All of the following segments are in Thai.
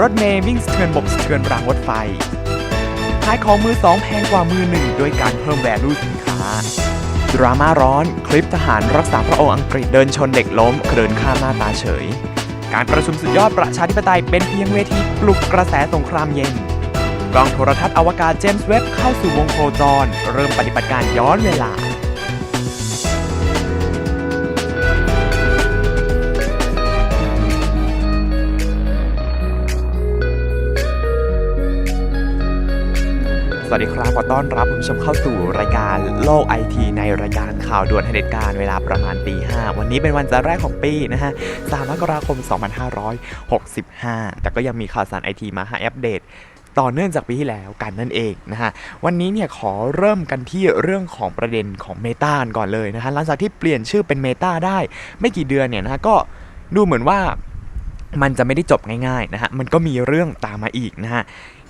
รถเมย์วิ่งสะเทือนบกสะเทือนรางรถไฟ ขายของมือสองแพงกว่ามือหนึ่งโดยการเพิ่มแวลูสินค้า ดราม่าร้อนคลิปทหารรักษาพระองค์อังกฤษเดินชนเด็กล้มเดินข้ามหน้าตาเฉย การประชุมสุดยอดประชาธิปไตยเป็นเพียงเวทีปลุกกระแสสงครามเย็นกล้องโทรทัศน์อวกาศเจมส์เว็บเข้าสู่วงโคจร เริ่มปฏิบัติการย้อนเวลา สวัสดีครับ ขอต้อนรับคุณผู้ชมเข้าสู่รายการโลกไอทีในรายการข่าวด่วนเหตุการณ์เวลาประมาณตีห้าวันนี้เป็นวันจันทร์แรกของปีนะฮะ 3 มกราคม 2565 แต่ก็ยังมีข่าวสารไอทีมาให้อัปเดตต่อเนื่องจากปีที่แล้วกันนั่นเองนะฮะ วันนี้เนี่ยขอเริ่มกันที่เรื่องของประเด็นของ Meta ก่อนเลยนะฮะ หลังจากที่เปลี่ยนชื่อเป็น Meta ได้ ไม่กี่เดือนเนี่ยนะฮะก็ดูเหมือนว่ามันจะไม่ได้จบง่ายๆนะฮะ มันก็มีเรื่องตามมาอีกนะฮะ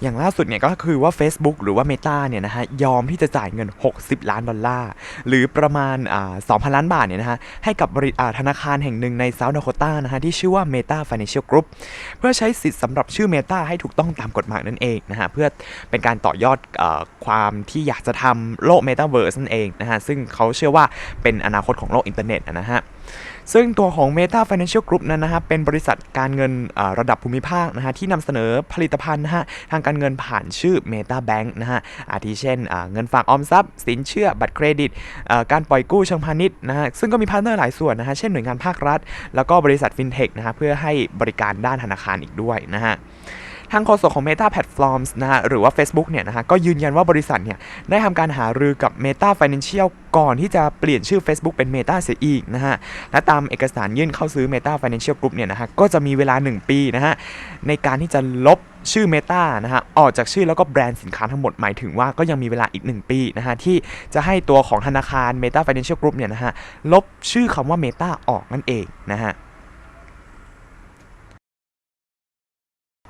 อย่างล่าสุดเนี่ยก็คือว่า Facebook หรือว่า Meta เนี่ยนะฮะยอมที่จะจ่ายเงิน 60 ล้านดอลลาร์ หรือประมาณอ่า2,000 ล้านบาทเนี่ยนะฮะให้กับบริอ่าธนาคารแห่งหนึ่งใน South Dakota นะฮะที่ชื่อว่า Meta Financial Group เพื่อใช้สิทธิ์สำหรับชื่อ Meta ให้ถูกต้องตามกฎหมายนั่นเองนะฮะเพื่อเป็นการต่อยอดอความที่อยากจะทำโลก Metaverse นั่นเองนะฮะซึ่งเขาเชื่อว่าเป็นอนาคตของโลกอินเทอร์เน็ตนะฮะ ซึ่งตัวของ Meta Financial Group นั้นนะฮะเป็นบริษัทการเงินระดับภูมิภาคนะฮะที่นำเสนอผลิตภัณฑ์นะฮะทางการเงินผ่านชื่อ Meta Bank นะฮะอาทิเช่น เงินฝากออมทรัพย์ สินเชื่อบัตรเครดิต การปล่อยกู้เชิงพาณิชย์นะฮะซึ่งก็มีพาร์ทเนอร์หลายส่วนนะฮะเช่นหน่วยงานภาครัฐ แล้วก็บริษัทฟินเทคนะฮะเพื่อให้บริการด้านธนาคารอีกด้วยนะฮะ ทางโฆษกของ Meta Platforms นะฮะหรือว่า Facebook เนี่ยนะฮะก็ยืนยันว่าบริษัทเนี่ยได้ทำการหารือกับ Meta Financial ก่อนที่จะเปลี่ยนชื่อ Facebook เป็น Meta เสียอีกนะฮะและตามเอกสารยื่นเข้าซื้อ Meta Financial Group เนี่ยนะฮะก็จะมีเวลา 1 ปีนะฮะในการที่จะลบชื่อ Meta นะฮะออกจากชื่อแล้วก็แบรนด์สินค้าทั้งหมดหมายถึงว่าก็ยังมีเวลาอีก 1 ปีนะฮะที่จะให้ตัวของธนาคาร Meta Financial Group เนี่ยนะฮะลบชื่อคำว่า Meta ออกนั่นเองนะฮะ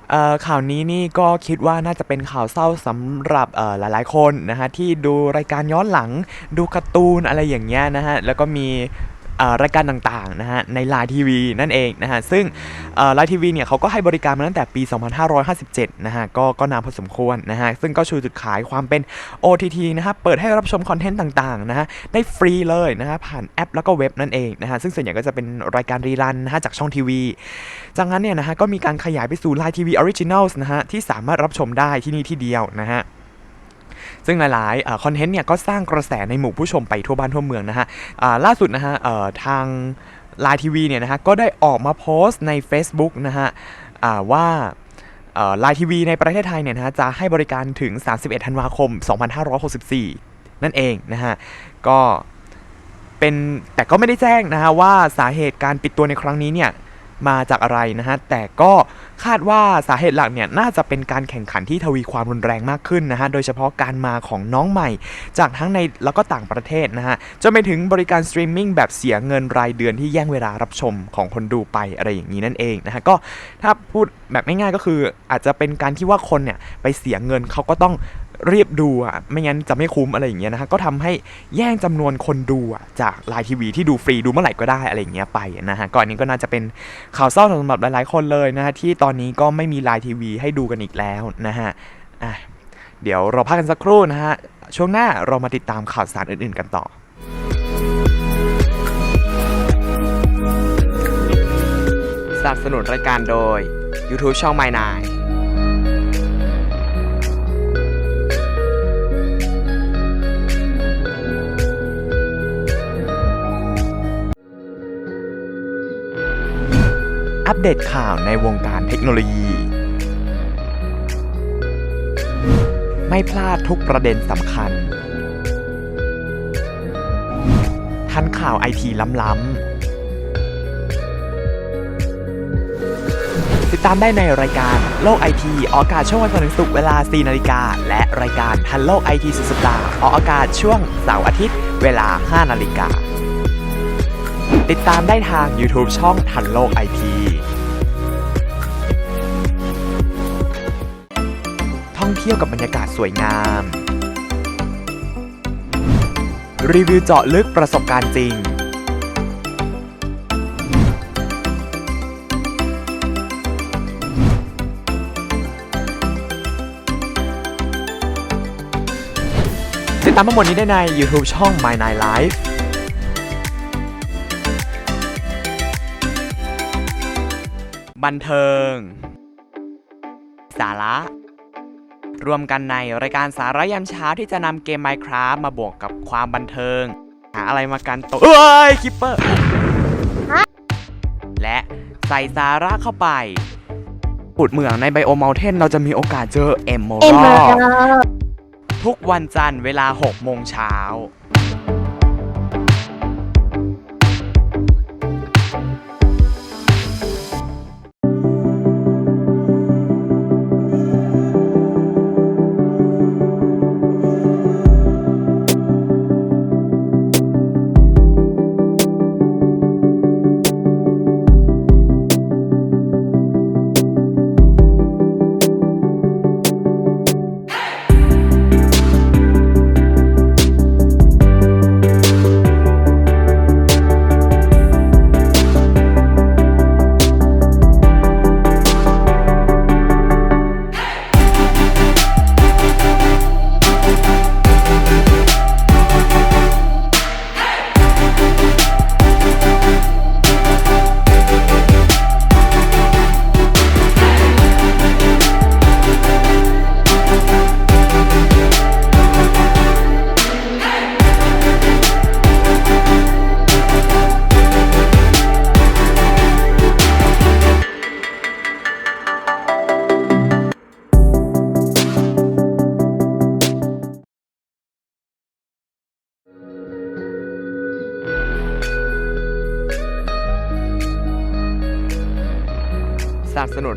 เอ่อ ข่าวนี้นี่ก็คิดว่าน่าจะเป็นข่าวเศร้าสำหรับหลายๆ คนนะฮะที่ดูรายการย้อนหลังดูการ์ตูนอะไรอย่างเงี้ยนะฮะแล้วก็มี รายการต่างๆนะฮะในไลน์ทีวีนั่นเองนะฮะซึ่งไลน์ทีวีเนี่ยเขาก็ให้บริการมาตั้งแต่ปี 2557 นะฮะก็ก็นานพอสมควรนะฮะซึ่งก็ชูจุดขายความเป็น OTT นะฮะเปิดให้รับชมคอนเทนต์ต่างๆนะฮะได้ฟรีเลยนะฮะผ่านแอปแล้วก็เว็บนั่นเองนะฮะซึ่งส่วนใหญ่ก็จะเป็นรายการรีรันนะฮะจากช่องทีวี จากนั้นเนี่ยนะฮะก็มีการขยายไปสู่ Line TV Originals นะฮะที่สามารถรับชมได้ที่นี่ที่เดียวนะฮะ ซึ่งหลายๆคอนเทนต์เนี่ยก็สร้างกระแสในหมู่ผู้ชมไปทั่วบ้านทั่วเมืองนะฮะล่าสุดนะฮะทาง Line TV เนี่ยนะฮะก็ได้ออกมาโพสต์ใน Facebook นะฮะว่าไลน์ทีวีในประเทศไทยเนี่ยนะฮะจะให้บริการถึง 31 ธันวาคม 2564 นั่นเองนะฮะก็เป็นแต่ก็ไม่ได้แจ้งนะฮะว่าสาเหตุการปิดตัวในครั้งนี้เนี่ย มาจากอะไรนะฮะแต่ก็คาดว่าสาเหตุหลักเนี่ยน่าจะเป็นการแข่งขันที่ทวีความรุนแรงมากขึ้นนะฮะโดยเฉพาะการมาของน้องใหม่ จากทั้งในแล้วก็ต่างประเทศนะฮะจนไปถึงบริการสตรีมมิ่งแบบเสียเงินรายเดือนที่แย่งเวลารับชมของคนดูไปอะไรอย่างนี้นั่นเองนะฮะก็ถ้าพูดแบบง่ายๆก็คืออาจจะเป็นการที่ว่าคนเนี่ยไปเสียเงินเขาก็ต้อง รียบดูอะไม่งั้นจะไม่คุ้มอะไรอย่างเงี้ยนะฮะก็ทำให้แย่งจำนวนคนดูอะจากไลน์ทีวีที่ดูฟรีดูเมื่อไหร่ก็ได้อะไรอย่างเงี้ยไปนะฮะก็อันนี้ก็น่าจะเป็นข่าวเศร้าสำหรับหลายๆคนเลยนะฮะที่ตอนนี้ก็ไม่มีไลน์ทีวีให้ดูกันอีกแล้วนะฮะอะเดี๋ยวเราพักกันสักครู่นะฮะช่วงหน้าเรามาติดตามข่าวสารอื่น ๆ กันต่อสนับสนุนรายการโดย YouTube ช่อง My นาย อัปเดตข่าวในวงการเทคโนโลยี ไม่พลาดทุกประเด็นสำคัญ ทันข่าวไอทีล้ำๆ ติดตามได้ในรายการโลกไอทีออกอากาศช่วงวันศุกร์ถึงศุกร์เวลา 4 นาฬิกา และรายการทันโลกไอทีสุดสัปดาห์ออกอากาศช่วงเสาร์อาทิตย์ เวลา 5 นาฬิกาติดตามได้ทาง YouTube ช่องทันโลกไอที องเที่ยวกับบรรยากาศสวยงาม รีวิวเจาะลึกประสบการณ์จริง ติดตามทั้งหมดนี้ได้ใน YouTube ช่อง My Night Life บันเทิง สาระ รวมกันในรายการสาระยามเช้าที่จะนำเกม Minecraft มาบวกกับความบันเทิง หาอะไรมากันโตเอ้ยคิปเปอร์และใส่สาระเข้าไปขุดเหมืองในไบโอม u ลเทนเราจะมีโอกาสเจอเอมโมเอ็มรเบออร์ทุกวันจันทร์เวลา6โมงเช้า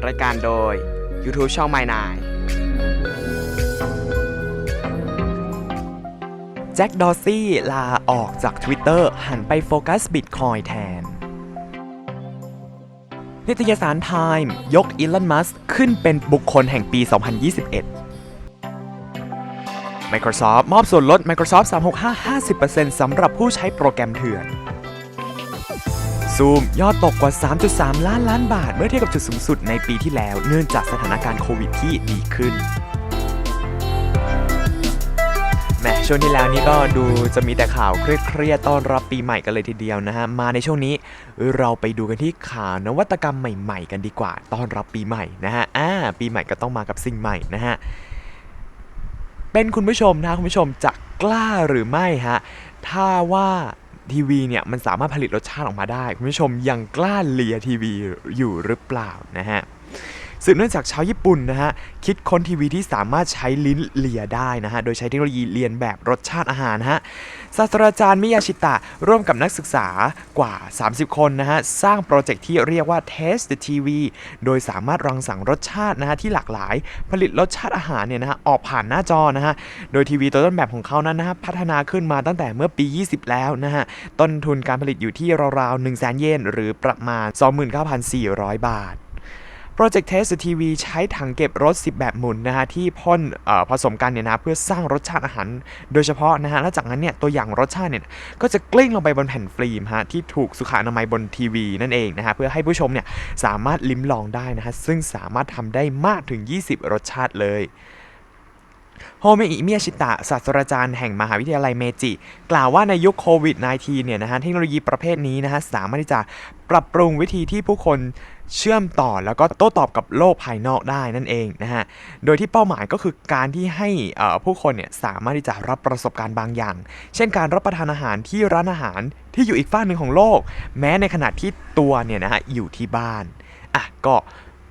รายการโดย YouTube ช่อง My Nine แจ็คดอร์ซี่ลาออกจาก Twitter หันไปโฟกัสบิตคอยแทน นิตยสาร Time ยกอีลอนมัสขึ้นเป็นบุคคลแห่งปี 2021 Microsoft มอบส่วนลด Microsoft 365 50%สำหรับผู้ใช้โปรแกรมเถื่อน ซูมยอดตกกว่า 3.3 ล้านล้านบาท เมื่อเทียบกับจุดสูงสุดในปีที่แล้ว เนื่องจากสถานการณ์โควิดที่ดีขึ้นแหมช่วงที่แล้วนี่ก็ดูจะมีแต่ข่าวเครียดๆต้อนรับปีใหม่กันเลยทีเดียวนะฮะ มาในช่วงนี้เราไปดูกันที่ข่าวนวัตกรรมใหม่ ๆ กันดีกว่า ต้อนรับปีใหม่นะฮะ อ่า ปีใหม่ก็ต้องมากับสิ่งใหม่นะฮะ เป็นคุณผู้ชมนะคุณผู้ชมจะกล้าหรือไม่ฮะ ถ้าว่า ทีวีเนี่ยมันสามารถผลิตรสชาติออกมาได้ คุณผู้ชมยังกล้าเลียทีวีอยู่หรือเปล่านะฮะ สืบเนื่องจากชาวญี่ปุ่นนะฮะคิดค้นทีวีที่สามารถใช้ลิ้นเลียได้นะฮะโดยใช้เทคโนโลยีเลียนแบบรสชาติอาหารฮะศาสตราจารย์มิยาชิตะร่วมกับนักศึกษากว่า 30 คนนะฮะสร้างโปรเจกต์ที่เรียกว่า Taste the TV โดยสามารถรังสรรค์รสชาตินะฮะที่หลากหลาย ผลิตรสชาติอาหารเนี่ยนะฮะออกผ่านหน้าจอนะฮะโดยทีวีตัวต้นแบบของเขานั้นนะฮะพัฒนาขึ้นมาตั้งแต่เมื่อปี 20 แล้วนะฮะต้นทุนการผลิตอยู่ที่ราวๆ1 0 0 0 0แเยนหรือประมาณ 29,400 บาท โปรเจกต์เทสทีวีใช้ถังเก็บรส 10 แบบหมุนนะฮะที่พ่นผสมกันเนี่ยนะเพื่อสร้างรสชาติอาหาร โดยเฉพาะนะฮะแล้วจากนั้นเนี่ยตัวอย่างรสชาติเนี่ยก็จะกลิ้งลงไปบนแผ่นฟิล์มฮะที่ถูกสุขอนามัยบนทีวีนั่นเองนะฮะเพื่อให้ผู้ชมเนี่ยสามารถลิ้มลองได้นะฮะซึ่งสามารถทำได้มากถึง 20 รสชาติเลยโฮเมอิเมียชิตะศาสตราจารย์แห่งมหาวิทยาลัยเมจิ กล่าวว่าในยุคโควิด -19 เนี่ยนะฮะเทคโนโลยีประเภทนี้นะฮะสามารถที่จะปรับปรุงวิธีที่ผู้คน เชื่อมต่อแล้วก็โต้ตอบกับโลกภายนอกได้นั่นเองนะฮะ โดยที่เป้าหมายก็คือการที่ให้ผู้คนเนี่ยสามารถที่จะรับประสบการณ์บางอย่าง เช่นการรับประทานอาหารที่ร้านอาหารที่อยู่อีกฝั่งหนึ่งของโลก แม้ในขณะที่ตัวเนี่ยนะฮะอยู่ที่บ้าน อะก็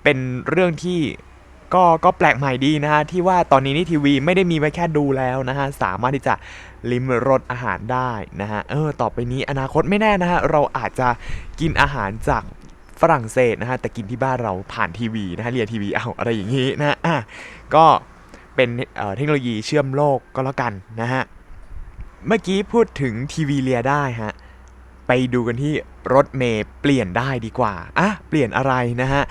เป็นเรื่องที่ก็ก็แปลกใหม่ดีนะฮะที่ว่าตอนนี้นี่ทีวีไม่ได้มีไว้แค่ดูแล้วนะฮะสามารถที่จะลิมรสอาหารได้นะฮะเออต่อไปนี้อนาคตไม่แน่นะฮะเราอาจจะกินอาหารจาก ฝรั่งเศสนะฮะแต่กินที่บ้านเราผ่านทีวีนะฮะเรียนทีวีเอาอะไรอย่างนี้นะอะก็เป็นเอ่อเทคโนโลยีเชื่อมโลกก็แล้วกันนะฮะเมื่อกี้พูดถึงทีวีเลียได้ฮะไปดูกันที่รถเมย์เปลี่ยนได้ดีกว่าอะเปลี่ยนอะไรนะฮะ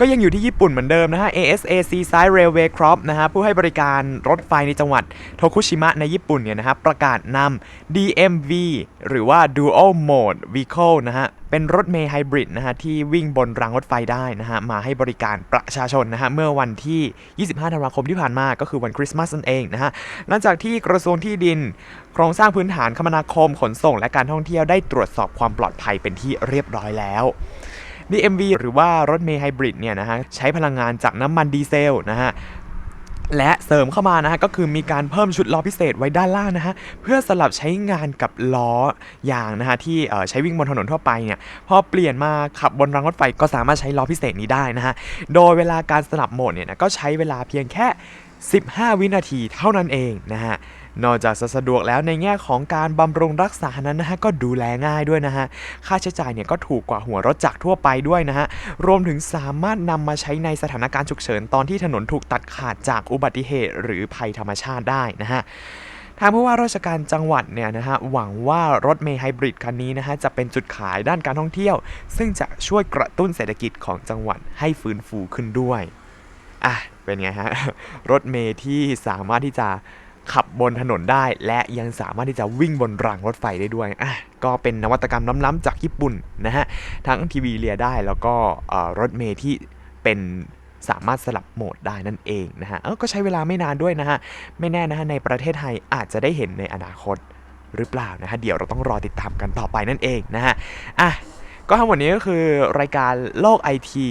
ก็ยังอยู่ที่ญี่ปุ่นเหมือนเดิมนะฮะ ASA Seaside Railway Corp นะฮะผู้ให้บริการรถไฟในจังหวัดโทคุชิมะในญี่ปุ่นเนี่ยนะครับประกาศนำ DMV หรือว่า Dual Mode Vehicle นะฮะเป็นรถเมล์ไฮบริดนะฮะที่วิ่งบนรางรถไฟได้นะฮะมาให้บริการประชาชนนะฮะเมื่อวันที่ 25 ธันวาคมที่ผ่านมาก็คือวันคริสต์มาสนั่นเองนะฮะหลังจากที่กระทรวงที่ดิน โครงสร้างพื้นฐานคมนาคมขนส่ง และการท่องเที่ยวได้ตรวจสอบความปลอดภัยเป็นที่เรียบร้อยแล้ว DMV หรือว่ารถเมล์ไฮบริดเนี่ยนะฮะใช้พลังงานจากน้ำมันดีเซลนะฮะและเสริมเข้ามานะฮะก็คือมีการเพิ่มชุดล้อพิเศษไว้ด้านล่างนะฮะเพื่อสลับใช้งานกับล้อยางนะฮะที่ใช้วิ่งบนถนนทั่วไปเนี่ยพอเปลี่ยนมาขับบนรางรถไฟก็สามารถใช้ล้อพิเศษนี้ได้นะฮะโดยเวลาการสลับโหมดเนี่ยนะก็ใช้เวลาเพียงแค่ 15 วินาทีเท่านั้นเองนะฮะ นอกจากจะสะดวกแล้วในแง่ของการบำรุงรักษานั้นนะฮะก็ดูแลง่ายด้วยนะฮะค่าใช้จ่ายเนี่ยก็ถูกกว่าหัวรถจักรทั่วไปด้วยนะฮะรวมถึงสามารถนำมาใช้ในสถานการณ์ฉุกเฉินตอนที่ถนนถูกตัดขาดจากอุบัติเหตุ หรือภัยธรรมชาติได้นะฮะทางผู้ว่าราชการจังหวัดเนี่ยนะฮะหวังว่ารถเมล์ไฮบริดคันนี้นะฮะจะเป็นจุดขายด้านการท่องเที่ยว ซึ่งจะช่วยกระตุ้นเศรษฐกิจของจังหวัดให้ฟื้นฟูขึ้นด้วยอะเป็นไงฮะรถเมล์ที่สามารถที่จะ ขับบนถนนได้ และยังสามารถที่จะวิ่งบนรางรถไฟได้ด้วยอะก็เป็นนวัตกรรมล้ำๆจากญี่ปุ่นนะฮะทั้งทีวีเรียได้แล้วก็รถเมล์ที่เป็นสามารถสลับโหมดได้นั่นเองนะฮะเออก็ใช้เวลาไม่นานด้วยนะฮะ ไม่แน่นะฮะในประเทศไทยอาจจะได้เห็นในอนาคตหรือเปล่านะฮะ เดี๋ยวเราต้องรอติดตามกันต่อไปนั่นเองนะฮะ อะ ก็ทั้งหมดนี้ก็คือรายการโลกไอที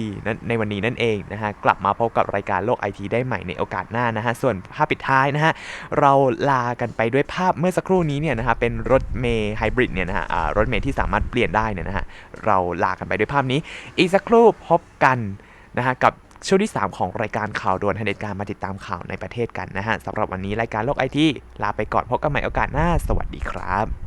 ในวันนี้นั่นเองนะฮะกลับมาพบกับรายการโลกไอทีได้ใหม่ในโอกาสหน้านะฮะส่วนภาพปิดท้ายนะฮะเราลากันไปด้วยภาพเมื่อสักครู่นี้เนี่ยนะฮะเป็นรถเมย์ไฮบริดเนี่ยนะฮะรถเมย์ที่สามารถเปลี่ยนได้เนี่ยนะฮะเราลากันไปด้วยภาพนี้ อีกสักครู่พบกันนะฮะกับช่วงที่ 3 ของรายการข่าวด่วนทันเดการมาติดตามข่าวในประเทศกันนะฮะสำหรับวันนี้รายการโลกไอทีลาไปก่อนพบกันใหม่โอกาสหน้า สวัสดีครับ